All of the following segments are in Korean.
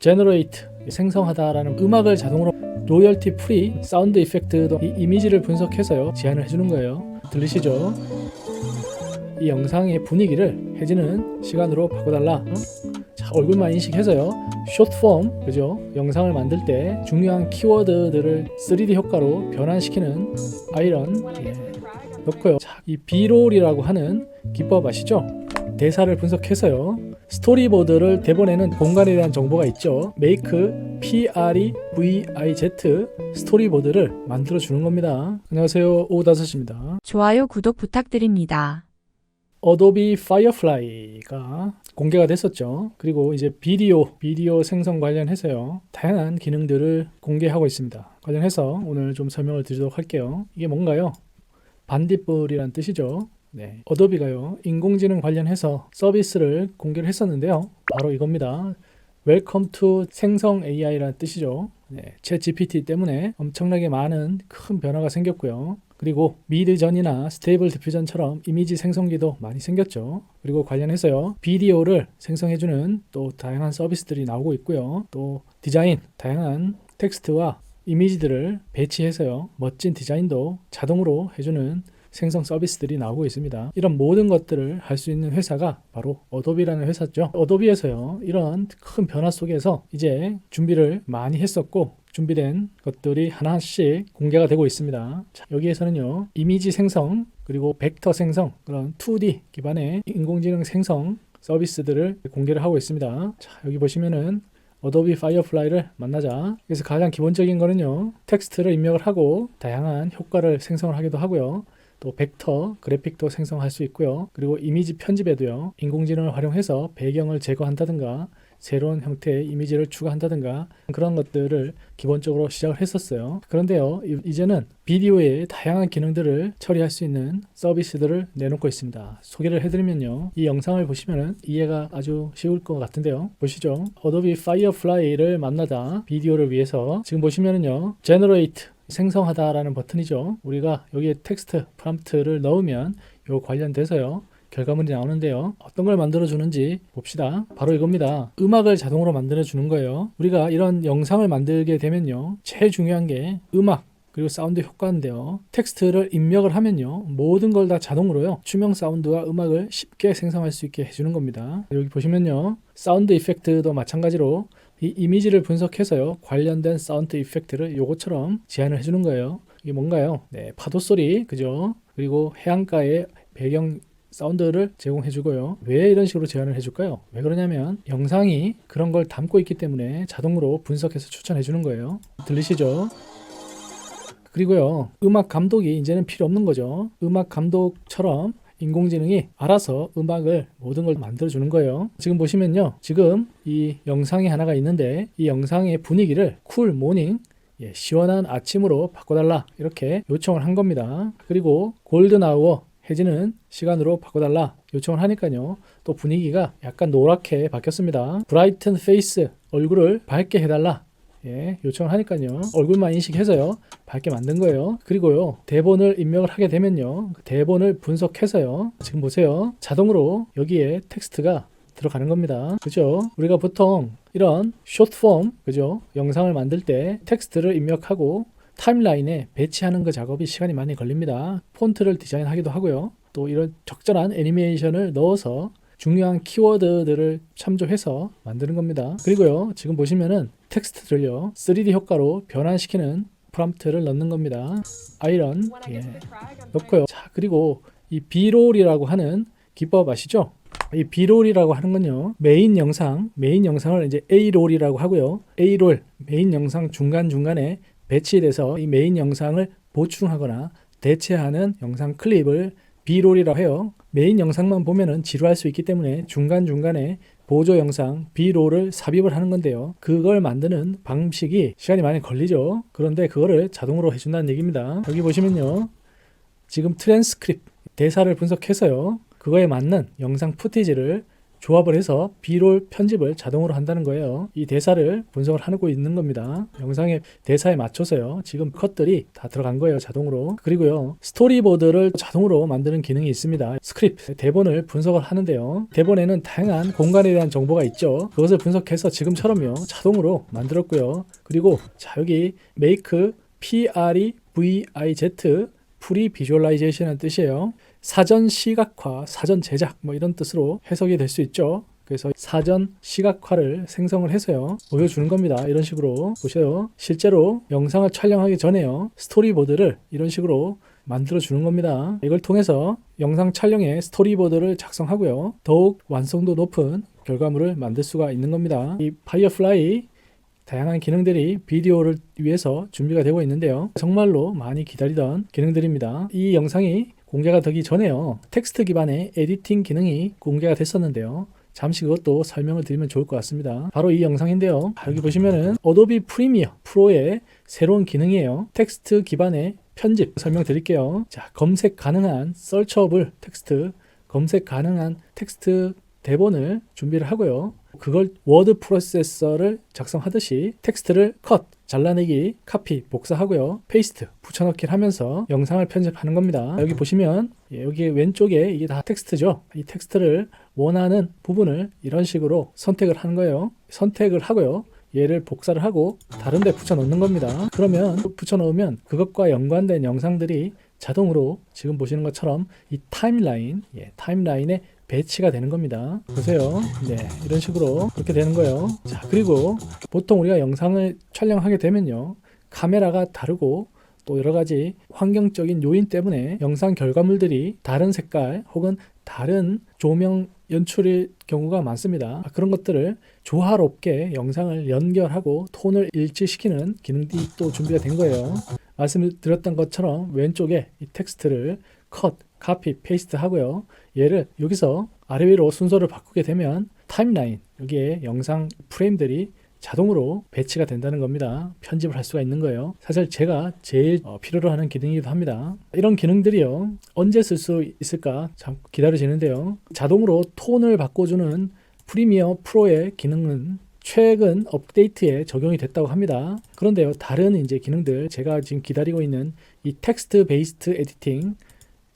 generate 생성하다라는 음악을 자동으로 로열티 프리 사운드 이펙트도 이 이미지를 분석해서요 제안을 해주는 거예요 들리시죠? 이 영상의 분위기를 해지는 시간으로 바꿔달라 어? 자 얼굴만 인식해서요 숏폼 그죠 영상을 만들 때 중요한 키워드들을 3D 효과로 변환시키는 아이런 예, 넣고요 자, 이 B롤이라고 하는 기법 아시죠? 대사를 분석해서요 스토리보드를 대본에는 공간에 대한 정보가 있죠 make P R E V I Z 스토리보드를 만들어 주는 겁니다 안녕하세요 오다섯입니다 좋아요, 구독 부탁드립니다. 어도비 파이어플라이가 공개가 됐었죠. 그리고 이제 비디오, 비디오 생성 관련해서요. 다양한 기능들을 공개하고 있습니다. 관련해서 오늘 좀 설명을 드리도록 할게요. 이게 뭔가요? 반딧불이란 뜻이죠. 네. 어도비가요. 인공지능 관련해서 서비스를 공개를 했었는데요. 바로 이겁니다. 웰컴 투 생성 AI라는 뜻이죠. 네, 챗 GPT 때문에 엄청나게 많은 큰 변화가 생겼고요. 그리고 미드전이나 스테이블 디퓨전처럼 이미지 생성기도 많이 생겼죠. 그리고 관련해서요. 비디오를 생성해주는 또 다양한 서비스들이 나오고 있고요. 또 디자인, 다양한 텍스트와 이미지들을 배치해서요. 멋진 디자인도 자동으로 해주는 생성 서비스들이 나오고 있습니다. 이런 모든 것들을 할 수 있는 회사가 바로 어도비라는 회사죠. 어도비에서요. 이런 큰 변화 속에서 이제 준비를 많이 했었고 준비된 것들이 하나씩 공개가 되고 있습니다. 자, 여기에서는요. 이미지 생성 그리고 벡터 생성 그런 2D 기반의 인공지능 생성 서비스들을 공개를 하고 있습니다. 자, 여기 보시면은 어도비 파이어플라이를 만나자. 그래서 가장 기본적인 거는요. 텍스트를 입력을 하고 다양한 효과를 생성을 하기도 하고요. 또 벡터, 그래픽도 생성할 수 있고요. 그리고 이미지 편집에도요. 인공지능을 활용해서 배경을 제거한다든가 새로운 형태의 이미지를 추가한다든가 그런 것들을 기본적으로 시작을 했었어요. 그런데요. 이- 이제는 비디오의 다양한 기능들을 처리할 수 있는 서비스들을 내놓고 있습니다. 소개를 해드리면요. 이 영상을 보시면 이해가 아주 쉬울 것 같은데요. 보시죠. 어도비 파이어플라이를 만나다 비디오를 위해서 지금 보시면은요. generate 생성하다라는 버튼이죠. 우리가 여기에 텍스트 프롬프트를 넣으면 요 관련돼서요. 결과물이 나오는데요. 어떤 걸 만들어 주는지 봅시다. 바로 이겁니다. 음악을 자동으로 만들어 주는 거예요. 우리가 이런 영상을 만들게 되면요. 제일 중요한 게 음악 그리고 사운드 효과인데요. 텍스트를 입력을 하면요. 모든 걸 다 자동으로요. 추명 사운드와 음악을 쉽게 생성할 수 있게 해주는 겁니다. 여기 보시면요. 사운드 이펙트도 마찬가지로 이 이미지를 분석해서요. 관련된 사운드 이펙트를 요것처럼 제안을 해주는 거예요. 이게 뭔가요? 네, 파도 소리, 그죠? 그리고 해안가의 배경 사운드를 제공해 주고요. 왜 이런 식으로 제안을 해 줄까요? 왜 그러냐면 영상이 그런 걸 담고 있기 때문에 자동으로 분석해서 추천해 주는 거예요. 들리시죠? 그리고요. 음악 감독이 이제는 필요 없는 거죠. 음악 감독처럼 인공지능이 알아서 음악을 모든 걸 만들어 주는 거예요. 지금 보시면요. 지금 이 영상이 하나가 있는데 이 영상의 분위기를 쿨 모닝 예, 시원한 아침으로 바꿔달라 이렇게 요청을 한 겁니다. 그리고 골든 아워 해지는 시간으로 바꿔달라 요청을 하니까요. 또 분위기가 약간 노랗게 바뀌었습니다. 브라이튼 페이스 얼굴을 밝게 해달라 예, 요청을 하니까요. 얼굴만 인식해서요. 밝게 만든 거예요. 그리고요. 대본을 입력을 하게 되면요. 그 대본을 분석해서요. 지금 보세요. 자동으로 여기에 텍스트가 들어가는 겁니다. 그죠? 우리가 보통 이런 숏폼, 그죠? 영상을 만들 때 텍스트를 입력하고 타임라인에 배치하는 그 작업이 시간이 많이 걸립니다. 폰트를 디자인하기도 하고요. 또 이런 적절한 애니메이션을 넣어서 중요한 키워드들을 참조해서 만드는 겁니다. 그리고요, 지금 보시면은 텍스트를요, 3D 효과로 변환시키는 프롬프트를 넣는 겁니다. 아이런, 예, 넣고요. 자, 그리고 이 B롤이라고 하는 기법 아시죠? 이 B롤이라고 하는 건요, 메인 영상, 메인 영상을 이제 A롤이라고 하고요. A롤, 메인 영상 중간중간에 배치돼서 이 메인 영상을 보충하거나 대체하는 영상 클립을 B롤이라고 해요. 메인 영상만 보면은 지루할 수 있기 때문에 중간중간에 보조 영상 B롤을 삽입을 하는 건데요. 그걸 만드는 방식이 시간이 많이 걸리죠. 그런데 그거를 자동으로 해준다는 얘기입니다. 여기 보시면요. 지금 트랜스크립 대사를 분석해서요. 그거에 맞는 영상 푸티지를 조합을 해서 비롤 편집을 자동으로 한다는 거예요. 이 대사를 분석을 하고 있는 겁니다. 영상의 대사에 맞춰서요. 지금 컷들이 다 들어간 거예요. 자동으로. 그리고요. 스토리보드를 자동으로 만드는 기능이 있습니다. 스크립트, 대본을 분석을 하는데요. 대본에는 다양한 공간에 대한 정보가 있죠. 그것을 분석해서 지금처럼요. 자동으로 만들었고요. 그리고 자 여기 make PRE VIZ 프리 비주얼라이제이션이라는 뜻이에요. 사전 시각화, 사전 제작 뭐 이런 뜻으로 해석이 될 수 있죠. 그래서 사전 시각화를 생성을 해서요 보여주는 겁니다. 이런 식으로 보세요. 실제로 영상을 촬영하기 전에요 스토리보드를 이런 식으로 만들어 주는 겁니다. 이걸 통해서 영상 촬영에 스토리보드를 작성하고요 더욱 완성도 높은 결과물을 만들 수가 있는 겁니다. 이 파이어플라이 다양한 기능들이 비디오를 위해서 준비가 되고 있는데요. 정말로 많이 기다리던 기능들입니다. 이 영상이 공개가 되기 전에요. 텍스트 기반의 에디팅 기능이 공개가 됐었는데요. 잠시 그것도 설명을 드리면 좋을 것 같습니다. 바로 이 영상인데요. 아, 여기 보시면은 어도비 프리미어 프로의 새로운 기능이에요. 텍스트 기반의 편집 설명드릴게요. 자, 검색 가능한 서처블 텍스트, 검색 가능한 텍스트 대본을 준비를 하고요. 그걸 워드 프로세서를 작성하듯이 텍스트를 컷, 잘라내기, 카피, 복사하고요. 페이스트, 붙여넣기를 하면서 영상을 편집하는 겁니다. 여기 보시면 예, 여기 왼쪽에 이게 다 텍스트죠. 이 텍스트를 원하는 부분을 이런 식으로 선택을 하는 거예요. 선택을 하고요. 얘를 복사를 하고 다른 데 붙여 넣는 겁니다. 그러면 붙여 넣으면 그것과 연관된 영상들이 자동으로 지금 보시는 것처럼 이 타임라인, 예, 타임라인에 배치가 되는 겁니다. 보세요. 네, 이런 식으로 그렇게 되는 거예요. 자, 그리고 보통 우리가 영상을 촬영하게 되면요. 카메라가 다르고 또 여러 가지 환경적인 요인 때문에 영상 결과물들이 다른 색깔 혹은 다른 조명 연출의 경우가 많습니다. 그런 것들을 조화롭게 영상을 연결하고 톤을 일치시키는 기능이 또 준비가 된 거예요. 말씀드렸던 것처럼 왼쪽에 이 텍스트를 컷, 카피, 페이스트 하고요. 얘를 여기서 아래 위로 순서를 바꾸게 되면 타임라인 여기에 영상 프레임들이 자동으로 배치가 된다는 겁니다. 편집을 할 수가 있는 거예요. 사실 제가 제일 어, 필요로 하는 기능이기도 합니다. 이런 기능들이요. 언제 쓸 수 있을까 참 기다려지는데요. 자동으로 톤을 바꿔주는 프리미어 프로의 기능은 최근 업데이트에 적용이 됐다고 합니다. 그런데요, 다른 이제 기능들 제가 지금 기다리고 있는 이 텍스트 베이스트 에디팅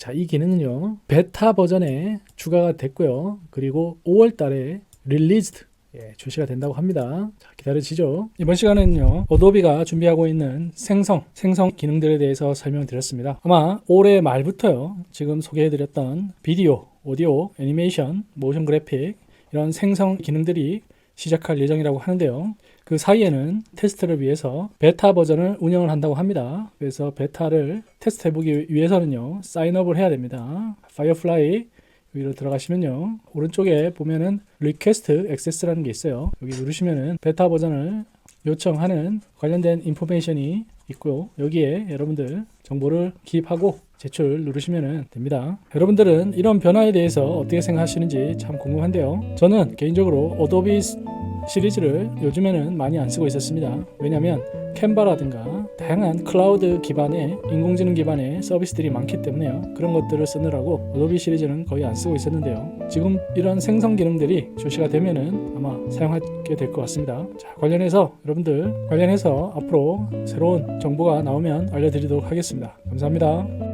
자, 이 기능은요. 베타 버전에 추가가 됐고요. 그리고 5월 달에 릴리즈드 예, 출시가 된다고 합니다. 자, 기다려지죠. 이번 시간에는요. 어도비가 준비하고 있는 생성, 생성 기능들에 대해서 설명드렸습니다. 아마 올해 말부터요. 지금 소개해드렸던 비디오, 오디오, 애니메이션, 모션 그래픽 이런 생성 기능들이 시작할 예정이라고 하는데요. 그 사이에는 테스트를 위해서 베타 버전을 운영을 한다고 합니다. 그래서 베타를 테스트 해보기 위해서는요, 사인업을 해야 됩니다. 파이어플라이 위로 들어가시면요, 오른쪽에 보면은 리퀘스트 액세스라는 게 있어요. 여기 누르시면은 베타 버전을 요청하는 관련된 인포메이션이 있고요. 여기에 여러분들 정보를 기입하고 제출 누르시면 됩니다. 여러분들은 이런 변화에 대해서 어떻게 생각하시는지 참 궁금한데요. 저는 개인적으로 어도비 시리즈를 요즘에는 많이 안 쓰고 있었습니다. 왜냐하면 캔바라든가 다양한 클라우드 기반의 인공지능 기반의 서비스들이 많기 때문에요. 그런 것들을 쓰느라고 어도비 시리즈는 거의 안 쓰고 있었는데요. 지금 이런 생성 기능들이 출시가 되면은 아마 사용하게 될 것 같습니다. 자, 관련해서 여러분들 관련해서 앞으로 새로운 정보가 나오면 알려드리도록 하겠습니다. 감사합니다.